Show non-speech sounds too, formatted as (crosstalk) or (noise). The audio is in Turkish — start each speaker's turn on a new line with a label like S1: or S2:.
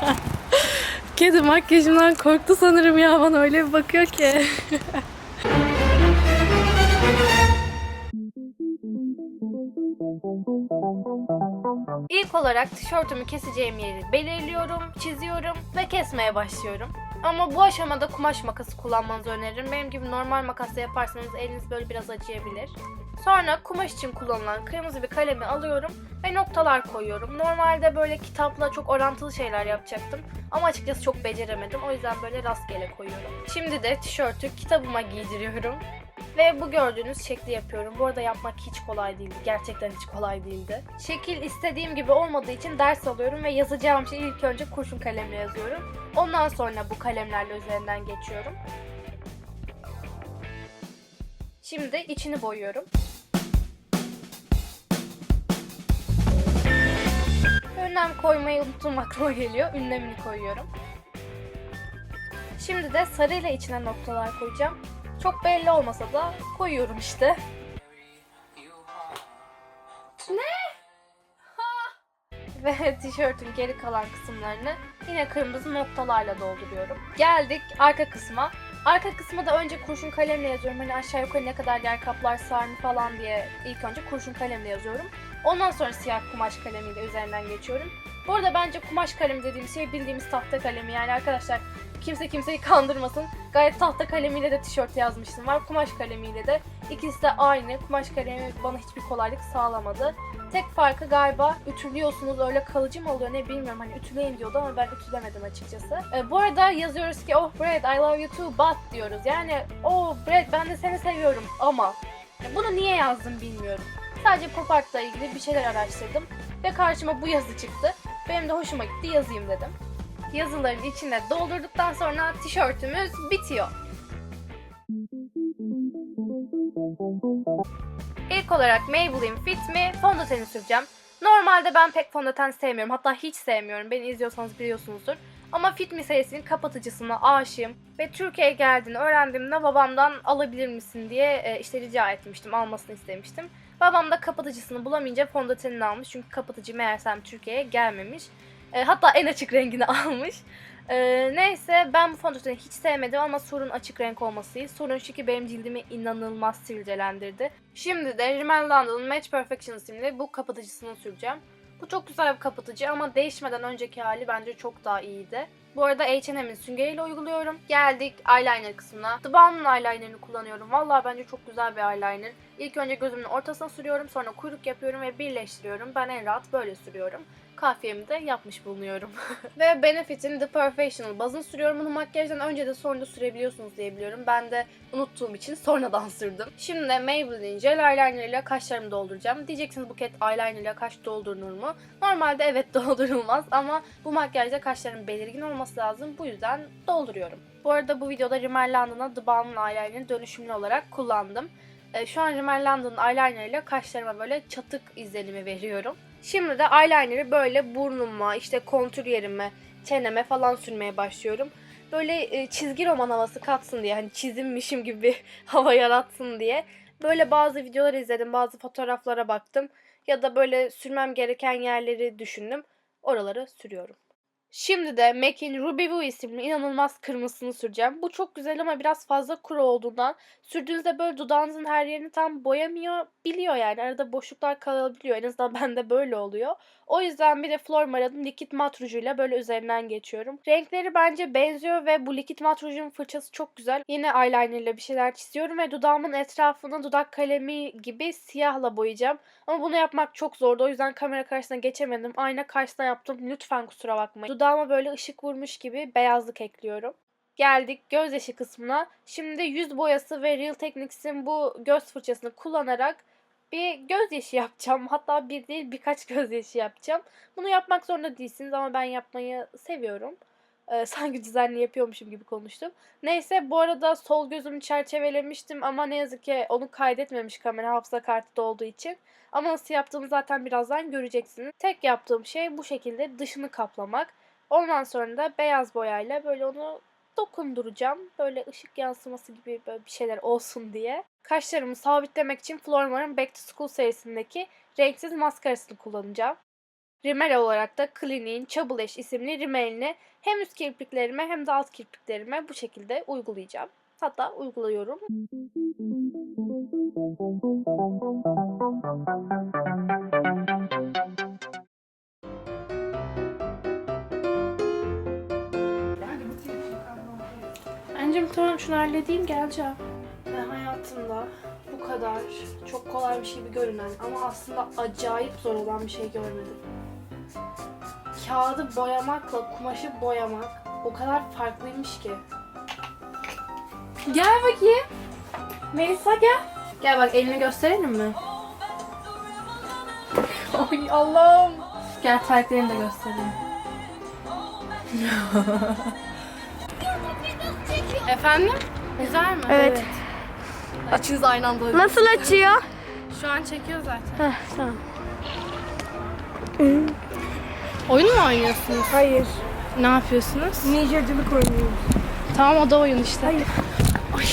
S1: (laughs) de makyajımdan korktu sanırım ya bana öyle bir bakıyor ki. (laughs) İlk olarak tişörtümü keseceğim yeri belirliyorum, çiziyorum ve kesmeye başlıyorum. Ama bu aşamada kumaş makası kullanmanızı öneririm. Benim gibi normal makasla yaparsanız eliniz böyle biraz acıyabilir. Sonra kumaş için kullanılan kırmızı bir kalemi alıyorum ve noktalar koyuyorum. Normalde böyle kitapla çok orantılı şeyler yapacaktım. Ama açıkçası çok beceremedim. O yüzden böyle rastgele koyuyorum. Şimdi de tişörtü kitabıma giydiriyorum. Ve bu gördüğünüz şekli yapıyorum. Bu arada yapmak hiç kolay değildi. Gerçekten hiç kolay değildi. Şekil istediğim gibi olmadığı için ders alıyorum ve yazacağım şeyi ilk önce kurşun kalemle yazıyorum. Ondan sonra bu kalemlerle üzerinden geçiyorum. Şimdi içini boyuyorum. Ünlem koymayı unuttum aklıma geliyor. Ünlemini koyuyorum. Şimdi de sarıyla içine noktalar koyacağım. Çok belli olmasa da koyuyorum işte. Ne? Ve (laughs) tişörtün geri kalan kısımlarını yine kırmızı noktalarla dolduruyorum. Geldik arka kısma. Arka kısma da önce kurşun kalemle yazıyorum. Hani aşağı yukarı ne kadar yer kaplar sar mı falan diye ilk önce kurşun kalemle yazıyorum. Ondan sonra siyah kumaş kalemiyle üzerinden geçiyorum. Bu arada bence kumaş kalemi dediğimiz şey bildiğimiz tahta kalemi. Yani arkadaşlar kimse kimseyi kandırmasın. Gayet tahta kalemiyle de tişört yazmıştım var. Kumaş kalemiyle de. İkisi de aynı. Kumaş kalemi bana hiçbir kolaylık sağlamadı. Tek farkı galiba ütülüyorsunuz öyle kalıcı mı oluyor ne bilmiyorum. Hani ütüleyin diyordu ama ben ütülemedim açıkçası. Ee, bu arada yazıyoruz ki oh Brad I love you too but diyoruz. Yani oh Brad ben de seni seviyorum ama. Ya Bunu niye yazdım bilmiyorum. Sadece pop ilgili bir şeyler araştırdım ve karşıma bu yazı çıktı. Benim de hoşuma gitti yazayım dedim. Yazıların içine doldurduktan sonra tişörtümüz bitiyor. İlk olarak Maybelline Fit Me fondöteni süreceğim. Normalde ben pek fondöten sevmiyorum. Hatta hiç sevmiyorum. Beni izliyorsanız biliyorsunuzdur. Ama Fit Me serisinin kapatıcısına aşığım. Ve Türkiye'ye geldiğini öğrendiğimde babamdan alabilir misin diye e, işte rica etmiştim. Almasını istemiştim. Babam da kapatıcısını bulamayınca fondötenini almış. Çünkü kapatıcı meğersem Türkiye'ye gelmemiş. E, hatta en açık rengini (laughs) almış. E, neyse ben bu fondöteni hiç sevmedim ama sorun açık renk olması. Sorun şu ki benim cildimi inanılmaz sivilcelendirdi. Şimdi de Rimmel London'un Match Perfection isimli bu kapatıcısını süreceğim. Bu çok güzel bir kapatıcı ama değişmeden önceki hali bence çok daha iyiydi. Bu arada H&M'in süngeriyle uyguluyorum. Geldik eyeliner kısmına. The Balm'ın eyelinerini kullanıyorum. Vallahi bence çok güzel bir eyeliner. İlk önce gözümün ortasına sürüyorum. Sonra kuyruk yapıyorum ve birleştiriyorum. Ben en rahat böyle sürüyorum. Kafiyemi de yapmış bulunuyorum. (laughs) ve Benefit'in The Perfectional bazını sürüyorum. Bunu makyajdan önce de sonra da sürebiliyorsunuz diye biliyorum. Ben de unuttuğum için sonradan sürdüm. Şimdi Maybelline Gel Eyeliner ile kaşlarımı dolduracağım. Diyeceksiniz Buket eyeliner ile kaş doldurulur mu? Normalde evet (laughs) doldurulmaz ama bu makyajda kaşların belirgin olması lazım. Bu yüzden dolduruyorum. Bu arada bu videoda Rimmel London'a The Balm'ın eyeliner'ını dönüşümlü olarak kullandım. Ee, Şu an Rimmel London'ın eyeliner ile kaşlarıma böyle çatık izlenimi veriyorum. Şimdi de eyeliner'ı böyle burnuma, işte kontür yerime, çeneme falan sürmeye başlıyorum. Böyle e, çizgi roman havası katsın diye, hani çizimmişim gibi bir (laughs) hava yaratsın diye. Böyle bazı videolar izledim, bazı fotoğraflara baktım. Ya da böyle sürmem gereken yerleri düşündüm. Oraları sürüyorum. Şimdi de MAC'in Ruby Woo isimli inanılmaz kırmızısını süreceğim. Bu çok güzel ama biraz fazla kuru olduğundan sürdüğünüzde böyle dudağınızın her yerini tam boyamıyor biliyor yani. Arada boşluklar kalabiliyor. En azından (laughs) bende böyle oluyor. O yüzden bir de Flormara'nın likit mat rujuyla böyle üzerinden geçiyorum. Renkleri bence benziyor ve bu likit mat rujun fırçası çok güzel. Yine eyeliner ile bir şeyler çiziyorum ve dudağımın etrafını dudak kalemi gibi siyahla boyayacağım. Ama bunu yapmak çok zordu. O yüzden kamera karşısına geçemedim. Ayna karşısına yaptım. Lütfen kusura bakmayın. Dudağıma böyle ışık vurmuş gibi beyazlık ekliyorum. Geldik gözyaşı kısmına. Şimdi yüz boyası ve Real Techniques'in bu göz fırçasını kullanarak bir gözyaşı yapacağım. Hatta bir değil birkaç (laughs) gözyaşı yapacağım. Bunu yapmak zorunda değilsiniz ama ben yapmayı seviyorum. Ee, sanki düzenli yapıyormuşum gibi konuştum. Neyse bu arada sol gözümü çerçevelemiştim ama ne yazık ki onu kaydetmemiş kamera hafıza kartı da olduğu için. Ama nasıl yaptığımı zaten birazdan göreceksiniz. Tek yaptığım şey bu şekilde dışını kaplamak. Ondan sonra da beyaz boyayla böyle onu dokunduracağım. Böyle ışık yansıması gibi böyle bir şeyler olsun diye. Kaşlarımı sabitlemek için Flormar'ın Back to School serisindeki renksiz maskarasını kullanacağım. rimel olarak da Clinique'in Trouble isimli rimelini hem üst kirpiklerime hem de alt kirpiklerime bu şekilde uygulayacağım. Hatta uyguluyorum. Anneciğim tamam şunu halledeyim geleceğim. Ben hayatımda bu kadar çok kolay bir şey gibi görünen ama aslında acayip zor olan bir şey görmedim. Kağıdı boyamakla kumaşı boyamak o kadar farklıymış ki. Gel bakayım. Melisa gel. Gel bak elini gösterelim mi? Ay Allah'ım. Gel terklerini de göstereyim. (laughs) Efendim? Güzel mi?
S2: Evet.
S1: Açınız aynı anda.
S2: Nasıl açıyor?
S1: Şu an çekiyor zaten.
S2: Heh, tamam.
S1: Oyun mu oynuyorsunuz?
S2: Hayır.
S1: Ne yapıyorsunuz?
S2: Ninjacılık oynuyoruz.
S1: Tamam o da oyun işte.
S2: Hayır.
S1: Ay.